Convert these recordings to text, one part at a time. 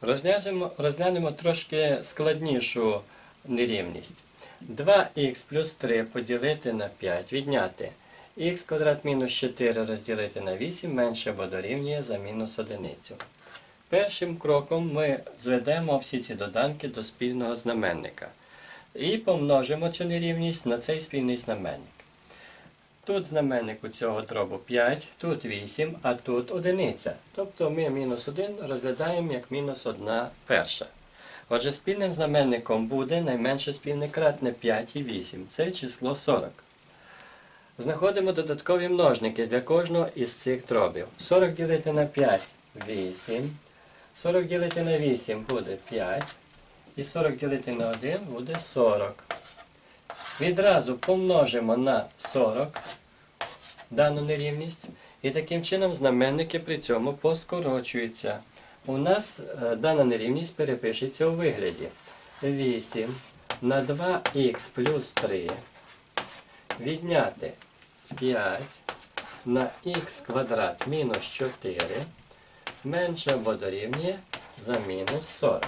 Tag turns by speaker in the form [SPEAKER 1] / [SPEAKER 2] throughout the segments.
[SPEAKER 1] Розглянемо, розглянемо трошки складнішу нерівність. 2х плюс 3 поділити на 5, відняти х квадрат мінус 4 розділити на 8 менше або дорівнює за мінус одиницю. Першим кроком ми зведемо всі ці доданки до спільного знаменника і помножимо цю нерівність на цей спільний знаменник. Тут знаменник у цього дробу 5, тут 8, а тут одиниця. Тобто ми мінус 1 розглядаємо як мінус 1 перша. Отже, спільним знаменником буде найменше спільне кратне 5 і 8. Це число 40. Знаходимо додаткові множники для кожного із цих дробів. 40 ділити на 5 8. 40 ділити на 8 буде 5. І 40 ділити на 1 буде 40. Відразу помножимо на 40 дану нерівність. І таким чином знаменники при цьому поскорочуються. У нас е, дана нерівність перепишеться у вигляді 8 на 2х плюс 3 відняти 5 на х квадрат мінус 4 менше або дорівнює за мінус 40.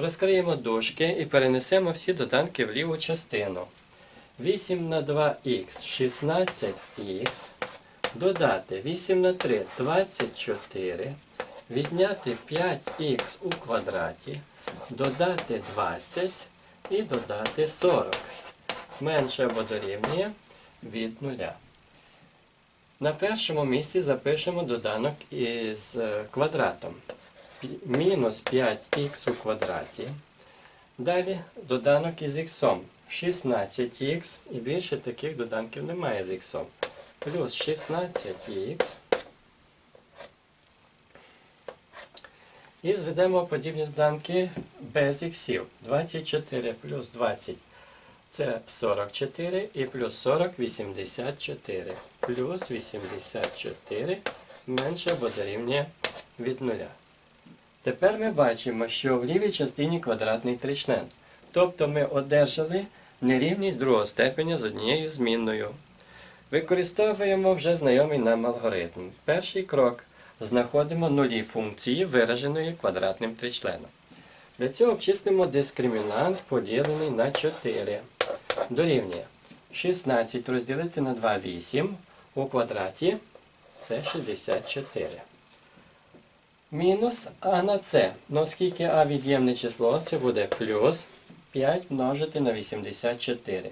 [SPEAKER 1] Розкриємо дужки і перенесемо всі доданки в ліву частину. 8 на 2х 16х. Додати 8 на 3 24. Відняти 5х у квадраті. Додати 20 і додати 40. Менше або дорівнює від нуля. На першому місці запишемо доданок із е, квадратом. Мінус 5х у квадраті. Далі доданок із х. 16х і більше таких доданків немає з х. Плюс 16х. І зведемо подібні доданки без іксів. 24 плюс 20 це 44 і плюс 40 84. Плюс 84 менше або дорівнює від нуля. Тепер ми бачимо, що в лівій частині квадратний тричлен. Тобто ми одержали нерівність другого степеня з однією змінною. Використовуємо вже знайомий нам алгоритм. Перший крок. Знаходимо нулі функції, вираженої квадратним тричленом. Для цього обчислимо дискримінант, поділений на 4. Дорівнює 16 розділити на 2 8 у квадраті це 64. Мінус а на це. Ну, оскільки а від'ємне число, це буде плюс 5 множити на 84.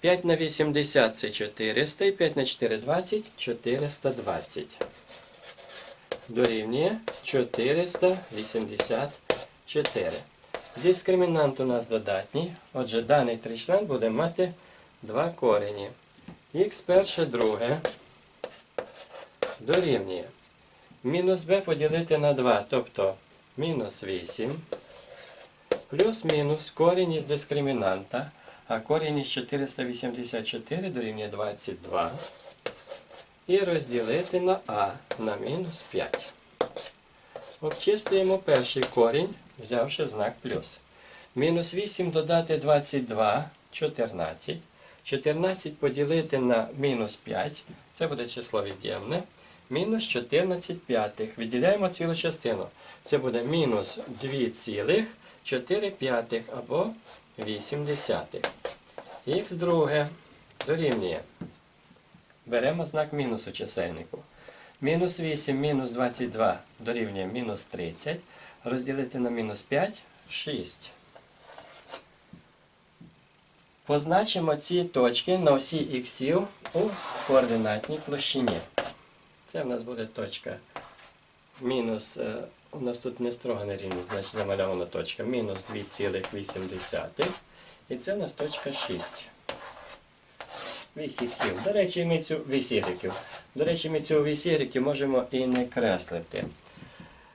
[SPEAKER 1] 5 на 80 це 400 і 5 на 4 20 420. Дорівнює 484. Дискримінант у нас додатній. Отже, даний тричлен буде мати два корені. Х перше друге дорівнює. Мінус b поділити на 2, тобто мінус 8. Плюс-мінус корінь із дискримінанта. А корінь із 484 дорівнює 22. І розділити на а на мінус 5. Обчислюємо перший корінь, взявши знак плюс. Мінус 8 додати 22 14. 14 поділити на мінус 5. Це буде число від'ємне. Мінус 14 п'ятих. Відділяємо цілу частину. Це буде мінус 2,4 п'ятих або 8 десятих. Х друге дорівнює. Беремо знак мінус у чисельнику. Мінус 8 мінус 22 дорівнює мінус 30. Розділити на мінус 5 6. Позначимо ці точки на осі іксів у координатній площині. Це в нас буде точка мінус, е, у нас тут не строга нерівність, значить замальована точка мінус 2,8. І це у нас точка 6. Вісь іксів. До речі, ми цю вісь ігреків. До речі, ми цю вісігриків можемо і не креслити.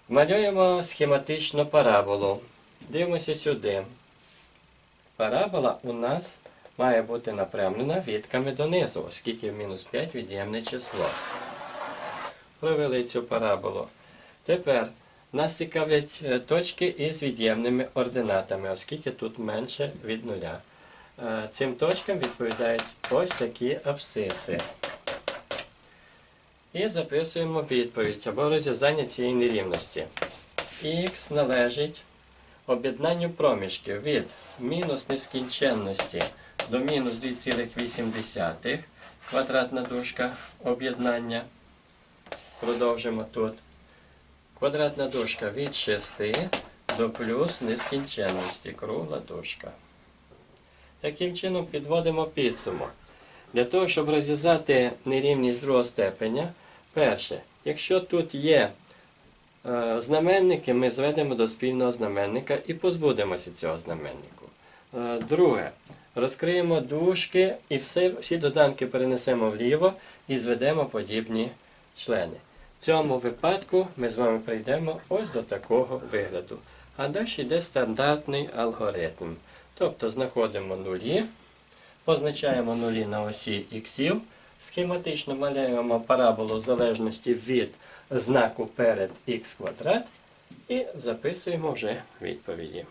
[SPEAKER 1] Малюємо схематично параболу. Дивимося сюди. Парабола у нас має бути напрямлена відками донизу, оскільки мінус 5 від'ємне число. Провели цю параболу. Тепер нас цікавлять е, точки із від'ємними ординатами, оскільки тут менше від нуля. Е, Цим точкам відповідають ось такі абсциси. І записуємо відповідь або розв'язання цієї нерівності. х належить об'єднанню проміжків від мінус нескінченності до мінус 2,8 квадратна дужка об'єднання. Продовжимо тут. Квадратна дужка від 6 до плюс нескінченності, кругла дужка. Таким чином підводимо підсумок. Для того, щоб розв'язати нерівність другого степеня, перше, якщо тут є е, знаменники, ми зведемо до спільного знаменника і позбудемося цього знаменнику. Е, друге, розкриємо дужки і все, всі доданки перенесемо вліво і зведемо подібні члени. В цьому випадку ми з вами прийдемо ось до такого вигляду. А далі йде стандартний алгоритм. Тобто знаходимо нулі, позначаємо нулі на осі іксів, схематично малюємо параболу в залежності від знаку перед х квадрат і записуємо вже відповіді.